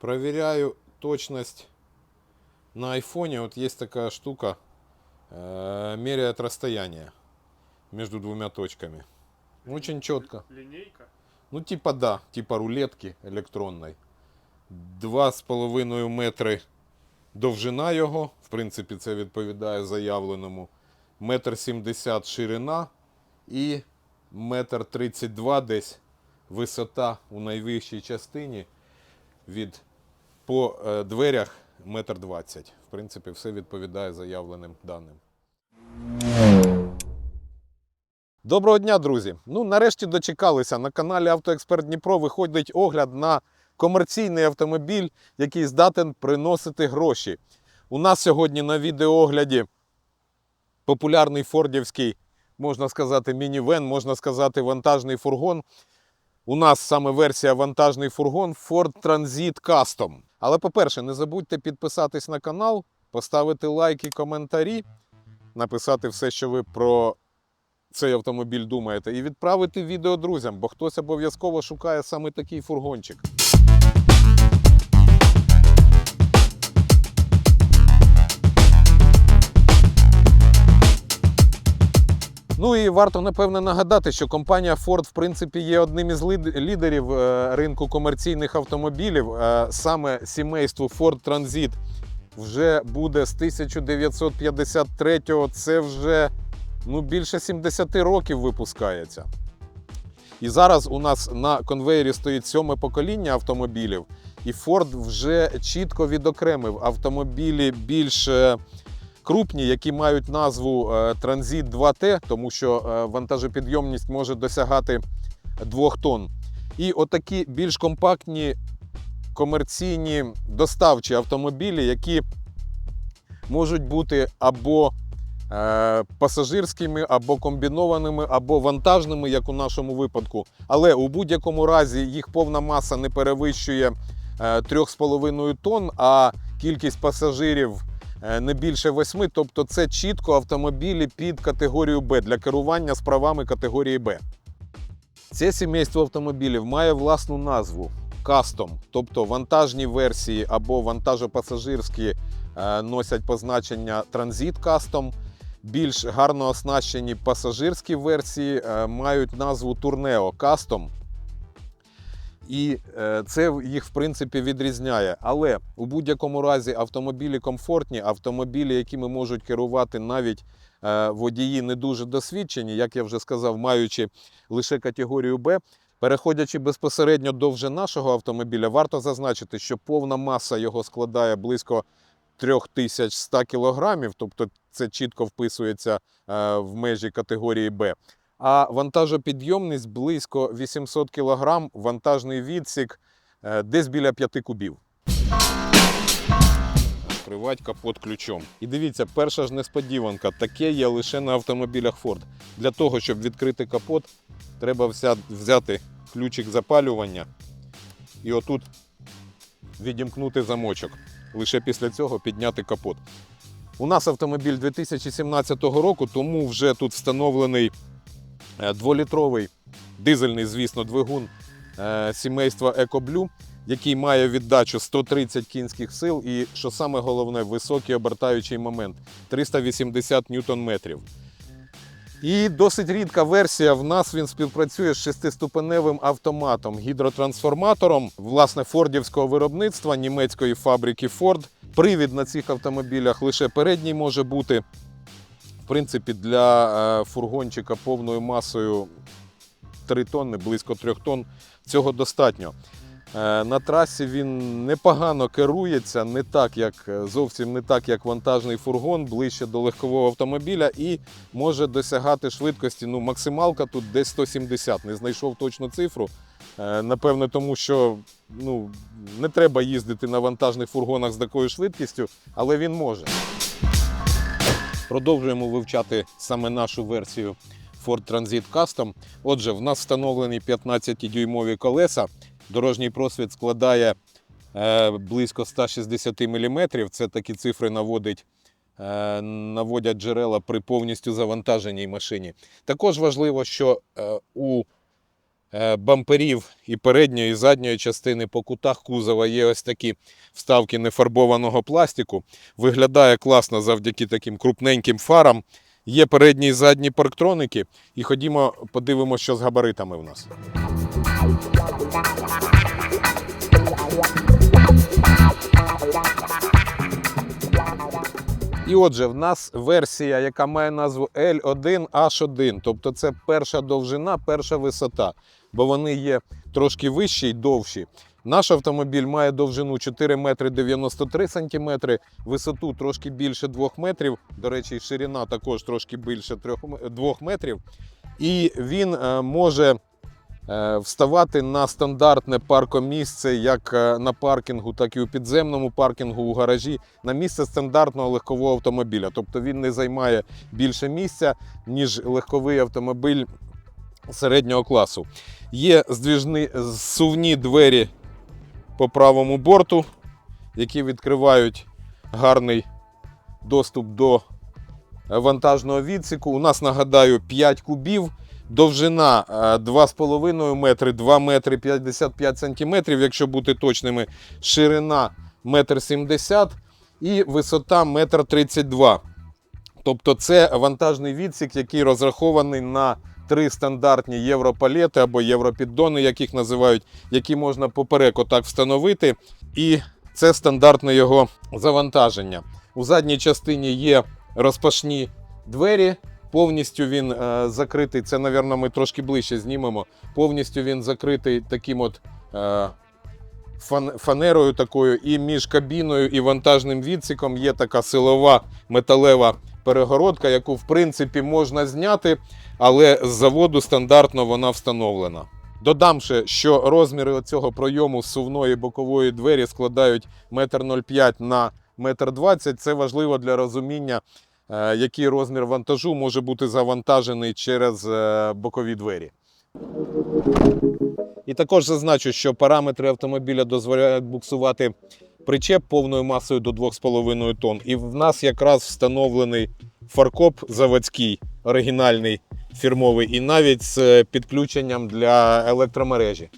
Проверяю точность на айфоне. Вот есть такая штука, э, меряет расстояние между двумя точками. Очень четко. Линейка. Ну, типа да, типа рулетки електронної. Два з половиною метри довжина його. В принципі, це відповідає заявленому. Метр сімдесят ширина і метр тридцять два десь висота у найвищій частині від по е, дверях метр двадцять. В принципі, все відповідає заявленим даним. Доброго дня, друзі! Ну, нарешті дочекалися. На каналі Автоексперт Дніпро виходить огляд на комерційний автомобіль, який здатен приносити гроші. У нас сьогодні на відеоогляді популярний фордівський, можна сказати, мінівен, можна сказати, вантажний фургон. У нас саме версія вантажний фургон Ford Transit Custom. Але, по-перше, не забудьте підписатись на канал, поставити лайки, коментарі, написати все, що ви про цей автомобіль думаєте, і відправити відео друзям, бо хтось обов'язково шукає саме такий фургончик. Ну і варто напевне нагадати, що компанія Ford в принципі є одним із лідерів е, ринку комерційних автомобілів. Саме сімейство Ford Transit вже буде з 1953-го. Це вже ну, більше 70 років випускається. І зараз у нас на конвеєрі стоїть сьоме покоління автомобілів, і Ford вже чітко відокремив автомобілі більш е, крупні, які мають назву е, Transit 2T, тому що е, вантажопідйомність може досягати 2 тонн. І отакі більш компактні комерційні доставчі автомобілі, які можуть бути або е, пасажирськими, або комбінованими, або вантажними, як у нашому випадку. Але у будь-якому разі їх повна маса не перевищує е, 3,5 тонн, а кількість пасажирів не більше 8. Тобто це чітко автомобілі під категорію Б для керування з правами категорії Б. Це сімейство автомобілів має власну назву Custom, тобто вантажні версії або вантажопасажирські е, носять позначення Transit Custom. Більш гарно оснащені пасажирські версії е, мають назву Tourneo Custom. І е, це їх в принципі відрізняє. Але у будь-якому разі автомобілі комфортні, автомобілі, якими можуть керувати навіть е, водії не дуже досвідчені, як я вже сказав, маючи лише категорію Б. Переходячи безпосередньо до вже нашого автомобіля, варто зазначити, що повна маса його складає близько 3100 кілограмів, тобто це чітко вписується е, в межі категорії Б. А вантажопідйомність близько 800 кг, вантажний відсік е, десь біля 5 кубів. Відкривати капот ключом. І дивіться, перша ж несподіванка, таке є лише на автомобілях Ford. Для того, щоб відкрити капот, треба взяти ключик запалювання і отут відімкнути замочок. Лише після цього підняти капот. У нас автомобіль 2017 року, тому вже тут встановлений дволітровий дизельний, звісно, двигун е, сімейства EcoBlue, який має віддачу 130 кінських сил і, що саме головне, високий обертаючий момент 380 ньютон-метрів. І досить рідка версія. В нас він співпрацює з шестиступеневим автоматом, гідротрансформатором, власне, фордівського виробництва німецької фабрики Ford. Привід на цих автомобілях лише передній може бути. Принципі, для е, фургончика повною масою 3 тонни, близько 3 тонн, цього достатньо. Е, На трасі він непогано керується, не так, як, е, зовсім не так, як вантажний фургон, ближче до легкового автомобіля і може досягати швидкості. Ну, максималка тут десь 170. Не знайшов точну цифру. Напевне, тому що ну, не треба їздити на вантажних фургонах з такою швидкістю, але він може. Продовжуємо вивчати саме нашу версію Ford Transit Custom. Отже, в нас встановлені 15-дюймові колеса. Дорожній просвіт складає е, близько 160 мм. Це такі цифри наводить, е, наводять джерела при повністю завантаженій машині. Також важливо, що е, у бамперів і передньої, і задньої частини по кутах кузова є ось такі вставки нефарбованого пластику. Виглядає класно завдяки таким крупненьким фарам. Є передні і задні парктроники. І ходімо, подивимося, що з габаритами в нас. І отже, в нас версія, яка має назву L1H1, тобто це перша довжина, перша висота, бо вони є трошки вищі й довші. Наш автомобіль має довжину 4 метри 93 сантиметри, висоту трошки більше 2 метрів. До речі, ширина також трошки більше 2 метрів. І він е, може вставати на стандартне паркомісце як е, на паркінгу, так і у підземному паркінгу у гаражі на місце стандартного легкового автомобіля. Тобто він не займає більше місця, ніж легковий автомобіль середнього класу. Є здвіжні зсувні двері по правому борту, які відкривають гарний доступ до вантажного відсіку. У нас, нагадаю, 5 кубів. Довжина е, 2,5 метри, 2 метри 55 сантиметрів, якщо бути точними, ширина 1,70 м і висота 1,32 м. Тобто це вантажний відсік, який розрахований на три стандартні європалети або європіддони, яких називають, які можна поперек отак встановити. І це стандартне його завантаження. У задній частині є розпашні двері. Повністю він е, закритий. Це, мабуть, ми трошки ближче знімемо. Повністю він закритий таким от е, фанерою такою, і між кабіною і вантажним відсіком є така силова металева перегородка, яку в принципі можна зняти, але з заводу стандартно вона встановлена. Додам що розміри цього пройому сувної бокової двері складають 1,05 м на 1,20 м. Це важливо для розуміння, який розмір вантажу може бути завантажений через е, бокові двері. І також зазначу, що параметри автомобіля дозволяють буксувати причеп повною масою до 2,5 тонн. І в нас якраз встановлений фаркоп заводський, оригінальний фірмовий, і навіть з е, підключенням для електромережі.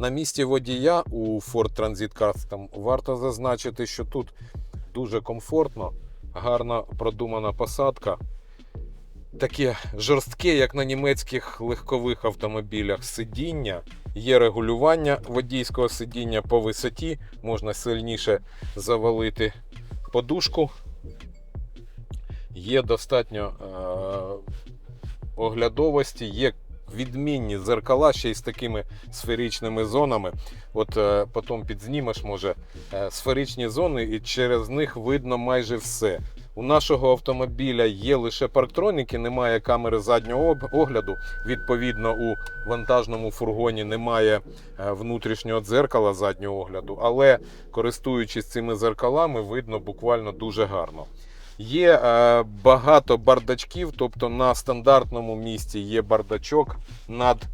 На місці водія у Ford Transit Custom варто зазначити, що тут дуже комфортно, гарно продумана посадка. Таке жорстке, як на німецьких легкових автомобілях, сидіння. Є регулювання водійського сидіння по висоті, можна сильніше завалити подушку. Є достатньо е- оглядовості, є відмінні зеркала ще й з такими сферичними зонами. От е, потім підзнімеш, може, е, сферичні зони, і через них видно майже все. У нашого автомобіля є лише парктроніки, немає камери заднього огляду. Відповідно, у вантажному фургоні немає е, внутрішнього дзеркала заднього огляду, але користуючись цими зеркалами, видно буквально дуже гарно. Є е, багато бардачків, тобто на стандартному місці є бардачок, над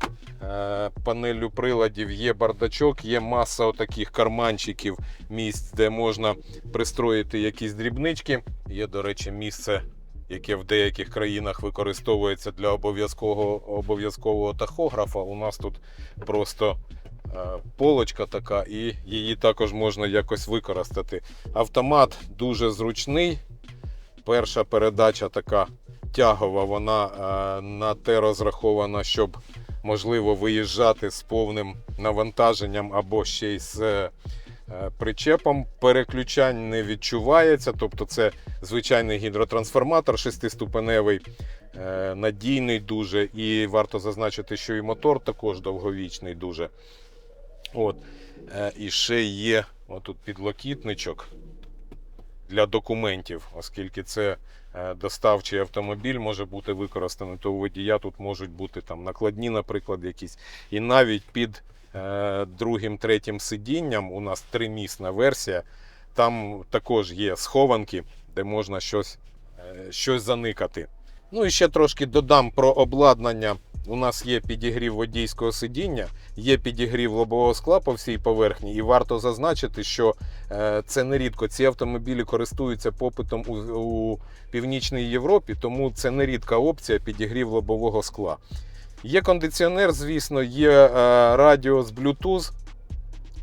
е, панеллю приладів є бардачок, є маса таких карманчиків, місць, де можна пристроїти якісь дрібнички. Є, до речі, місце, яке в деяких країнах використовується для обов'язкового обов'язкового тахографа. У нас тут просто е, полочка така, і її також можна якось використати. Автомат дуже зручний. Перша передача така тягова, вона е, на те розрахована, щоб можливо виїжджати з повним навантаженням або ще й з е, причепом. Переключань не відчувається, тобто це звичайний гідротрансформатор шестиступеневий, е, надійний дуже. І варто зазначити, що і мотор також довговічний дуже. От. І ще є отут підлокітничок для документів, оскільки це е, доставчий автомобіль може бути використаний, то у водія тут можуть бути там накладні, наприклад, якісь. І навіть під е, другим, третім сидінням у нас тримісна версія. Там також є схованки, де можна щось, е, щось заникати. Ну і ще трошки додам про обладнання у нас є підігрів водійського сидіння, є підігрів лобового скла по всій поверхні, і варто зазначити, що е, це нерідко. Ці автомобілі користуються попитом у, у Північній Європі, тому це нерідка опція підігрів лобового скла. Є кондиціонер, звісно, є е, радіо з Bluetooth,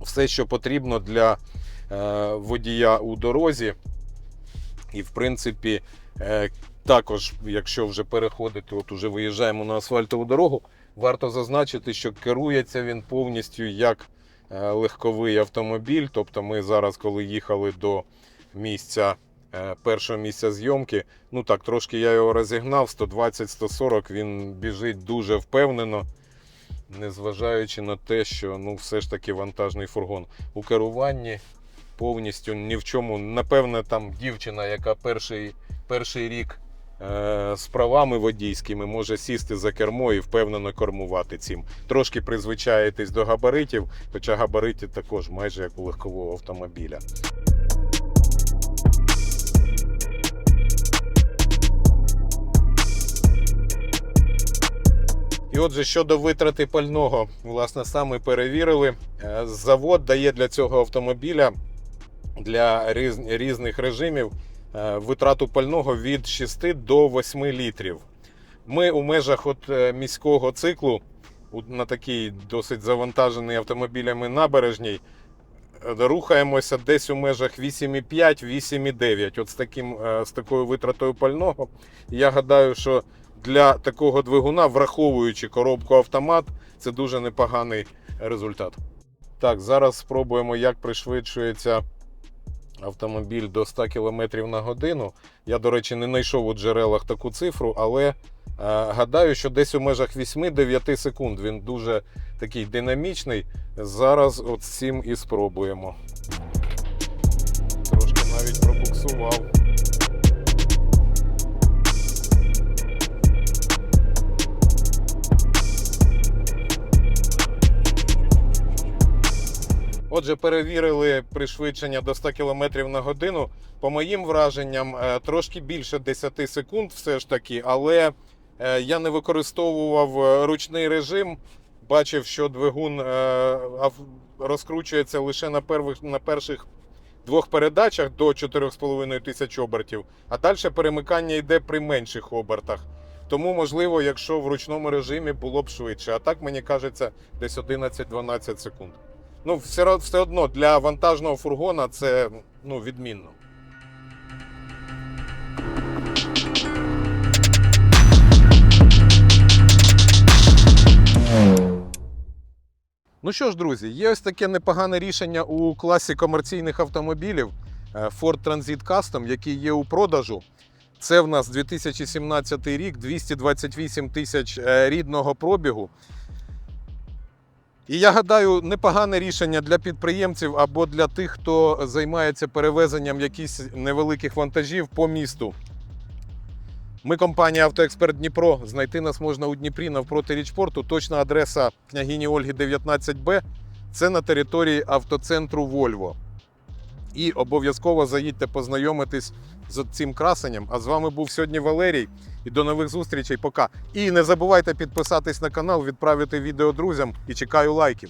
все, що потрібно для е, водія у дорозі. І, в принципі, також, якщо вже переходити, от уже виїжджаємо на асфальтову дорогу, варто зазначити, що керується він повністю як е, легковий автомобіль. Тобто, ми зараз, коли їхали до місця. е, Першого місця зйомки, ну так, трошки я його розігнав, 120-140, він біжить дуже впевнено, незважаючи на те, що ну, все ж таки вантажний фургон. У керуванні повністю ні в чому. Напевне, там дівчина, яка перший, перший рік з правами водійськими може сісти за кермо і впевнено кормувати цим. Трошки призвичаєтесь до габаритів, хоча габарити також майже як у легкового автомобіля. І отже, щодо витрати пального, власне, саме перевірили. Е, Завод дає для цього автомобіля для різ- різних режимів е, витрату пального від 6 до 8 літрів. Ми у межах от е, міського циклу на такій досить завантаженій автомобілями набережній е, рухаємося десь у межах 8,5-8,9. От з, таким, е, з такою витратою пального. Я гадаю, що для такого двигуна, враховуючи коробку автомат, це дуже непоганий результат. Так, зараз спробуємо, як пришвидшується автомобіль до 100 км на годину. Я, до речі, не знайшов у джерелах таку цифру, але е, гадаю, що десь у межах 8-9 секунд він дуже такий динамічний. Зараз от з цим і спробуємо. Трошки навіть пробуксував. Отже, перевірили пришвидшення до 100 км на годину. По моїм враженням, е, трошки більше 10 секунд, все ж таки, але е, я не використовував е, ручний режим. Бачив, що двигун розкручується лише на, первих, на перших двох передачах до 4,5 тисяч обертів, а далі перемикання йде при менших обертах. Тому, можливо, якщо в ручному режимі було б швидше. А так, мені кажеться, десь 11-12 секунд. Ну, все, все одно для вантажного фургона це ну, відмінно. Ну що ж, друзі, є ось таке непогане рішення у класі комерційних автомобілів е, Ford Transit Custom, який є у продажу. Це в нас 2017 рік, 228 тисяч е, рідного пробігу. І я гадаю, непогане рішення для підприємців або для тих, хто займається перевезенням якихось невеликих вантажів по місту. Ми компанія Автоексперт Дніпро. Знайти нас можна у Дніпрі навпроти річпорту. Точна адреса княгині Ольги 19Б. Це на території автоцентру Вольво. І обов'язково заїдьте познайомитись з цим красенням. А з вами був сьогодні Валерій. І до нових зустрічей. Пока. І не забувайте підписатись на канал, відправити відео друзям і чекаю лайків.